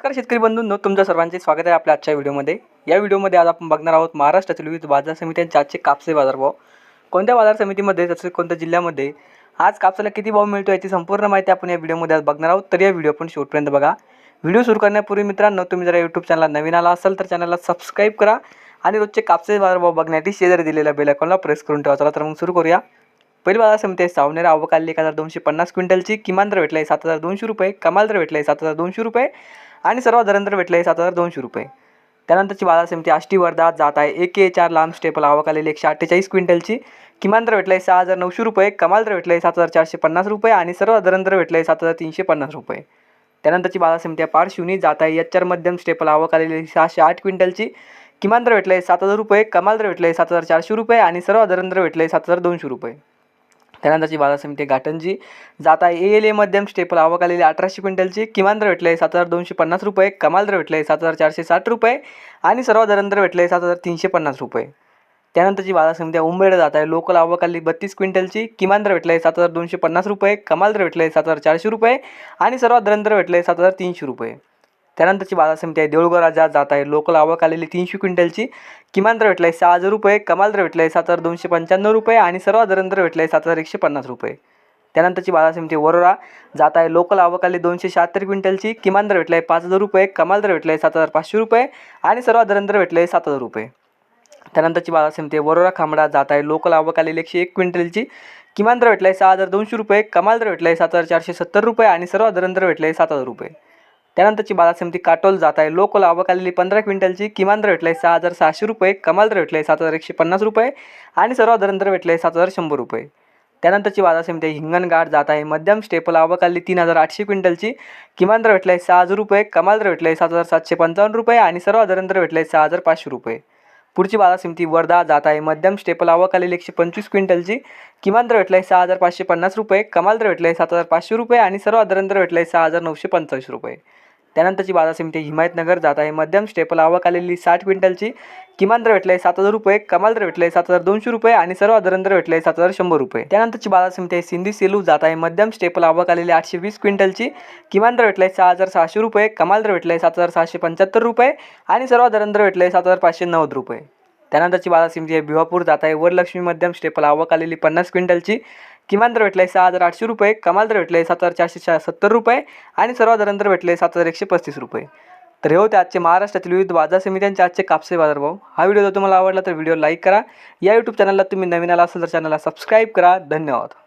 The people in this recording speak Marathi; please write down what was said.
नमस्कार शेतकरी बंधूंनो तुमच्या सर्वांचे स्वागत आहे आपल्या आजच्या व्हिडिओमध्ये. या व्हिडिओमध्ये आज आपण बघणार आहोत महाराष्ट्रातील विविध बाजार समित्यांचे आजचे कापसे बाजारभाव. कोणत्या बाजार समितीमध्ये तसेच कोणत्या जिल्ह्यामध्ये आज कापसाला किती भाव मिळतो याची संपूर्ण माहिती आपण या व्हिडिओमध्ये आज बघणार आहोत. तर या व्हिडिओ पण शेवटपर्यंत बघा. व्हिडिओ सुरू करण्यापूर्वी मित्रांनो तुम्ही जर यूट्यूब चॅनलला नवीन आला असाल तर चॅनलला सबस्क्राईब करा आणि रोजचे कापसे बाजारभाव बघण्यासाठी शेजारी दिलेल्या बेल प्रेस करून ठेवा. चला तर मग सुरू करूया. पहिली बाजार समिती आहे सावनेर. अवकाली एक हजार दोनशे पन्नास क्विंटलची. किमान दर भेटला आहे सात हजार दोनशे रुपये. कमाल दर भेटला आहे सात हजार दोनशे रुपये. आणि सर्वात दर भेटलं आहे सात हजार दोनशे रुपये. त्यानंतरची बाजार समिती आष्टी वर्धात जात आहे. एक ए चार लांब स्टेपल आवक आलेली एकशे अठ्ठेचाळीस क्विंटलची. किमान दर भेटलं आहे सहा हजार नऊशे रुपये. कमाल दर भेटलं आहे सात हजार चारशे पन्नास रुपये आणि सर्व दर भेटलं आहे सात हजार तीनशे पन्नास रुपये. त्यानंतरची बाजार समिती आहे पारशिवनी जात आहे. एच आर मध्यम स्टेपल आवक आलेली सहाशे आठ क्विंटलची. किमान दर भेटलं आहे सात हजार रुपये. कमाल दर भेटलं आहे सात हजार चारशे रुपये आणि सर्व दर भेटलं आहे सात हजार दोनशे रुपये. त्यानंतरची बाजार समिती आहे जाता जात आहे ए एल ए मध्यम स्टेपल आवक आलेली अठराशे क्विंटलची. किमान दर भेटले आहे सात हजार दोनशे पन्नास रुपये. कमाल दर भेटले आहे सात हजार चारशे साठ रुपये. आणि सर्व दर दर भेटले आहे सात हजार तीनशे पन्नास रुपये. त्यानंतरची बाजार समिती आहे जात आहे. लोकल आवक आलेली बत्तीस क्विंटलची. किमान दर भेटले आहे सात हजार दोनशे पन्नास रुपये. कमाल दर भेटले आहे सात हजार चारशे रुपये. आणि सर्व दर दर भेटले आहे सात हजार तीनशे रुपये. त्यानंतरची बाजार समिती आहे. देऊळगाव राजा जात आहे. लोकल आवक आलेली तीनशे क्विंटलची. किमान दर भेटला आहे सहा हजार रुपये कमाल दर भेटला आहे सात हजार दोनशे पंच्याण्णव रुपये आणि सर्व दर दर भेटला आहे सात हजार एकशे पन्नास रुपये. त्यानंतरची बाजार समिती वरोरा. जात आहे लोकल आवक आली दोनशे शहात्तर क्विंटलची. किमान दर भेटला आहे पाच हजार रुपये कमाल दर भेटला आहे सात हजार पाचशे रुपये आणि सर्व दर दर आहे सात हजार रुपये. त्यानंतरची बाजार समिती वरोरा खांबडा. जात आहे लोकल आवक आलेली एकशे एक क्विंटलची. किमान दर भेटला आहे सहा हजार दोनशे रुपये कमाल दर भेटला आहे सात हजार चारशे सत्तर रुपये आणि सर्व दर दर आहे सात हजार रुपये. त्यानंतरची बाजार समिती काटोल जात आहे लोकल आवक आलेली पंधरा क्विंटलची किमान दर भेटलाय आहे सहा हजार सहाशे रुपये कमाल दर भेटलाय सात हजार एकशे पन्नास रुपये आणि सर्व दर दर आहे सात हजार शंभर रुपये. त्यानंतरची बाजार समिती हिंगणघाट जात आहे मध्यम स्टेपल आवक आली तीन हजार आठशे क्विंटलची किमान दर भेटलाय आहे सहा हजार रुपये कमाल दर भेटलाय आहे सात हजार सातशे पंचावन्न रुपये आणि सर्व दर दर आहे सहा हजार पाचशे रुपये. पुढची बाजार समिती वर्धा जात आहे मध्यम स्टेपल आवक आलेली एकशे पंचवीस क्विंटलची किमान दर भेटलाय आहे सहा हजार पाचशे पन्नास रुपये कमाल दर भेटलाय आहे सात हजार पाचशे रुपये आणि सर्व दर भेटलाय आहे सहा हजार नऊशे पंचावीस रुपये. त्यानंतरची बाजार समिती हिमायतनगर जात आहे. मध्यम स्टेपल आवक आलेली साठ क्विंटलची. किमान दर भेटला आहे सात हजार रुपये. कमाल दर भेटला आहे सात हजार दोनशे रुपये आणि सर्व दर दर भेटले आहे सात हजार शंभर रुपये. त्यानंतरची बाजार समिती आहे सिंधी सेलू जात आहे. मध्यम स्टेपल आवक आलेली आठशे वीस क्विंटलची. किमान दर भेटला आहे सहा हजार सहाशे रुपये. कमाल दर भेटला आहे सात हजार सहाशे पंच्याहत्तर रुपये आणि सर्व दर दर भेटले आहे सात हजार पाचशे नव्वद रुपये. त्यानंतरची बाजार समिती आहे भिवापूर जात आहे. वरलक्ष्मी मध्यम स्टेपल आवक आलेली पन्नास क्विंटलची. किमान दर भेटला आहे सहा हजार आठशे रुपये कमाल दर भेटले आहे सात हजार चारशे चा सत्तर रुपये आणि सर्वात दर दर भेटले आहे सात हजार एकशे पस्तीस रुपये. तर हे होते आजचे महाराष्ट्रातील विविध बाजार समित्यांचे आजचे कापसे बाजारभाव हा व्हिडिओ जर तुम्हाला आवडला तर व्हिडिओ लाईक करा. या यूट्यूब चॅनलला तुम्ही नवीन आला असेल तर चॅनलला सबस्क्राईब करा. धन्यवाद.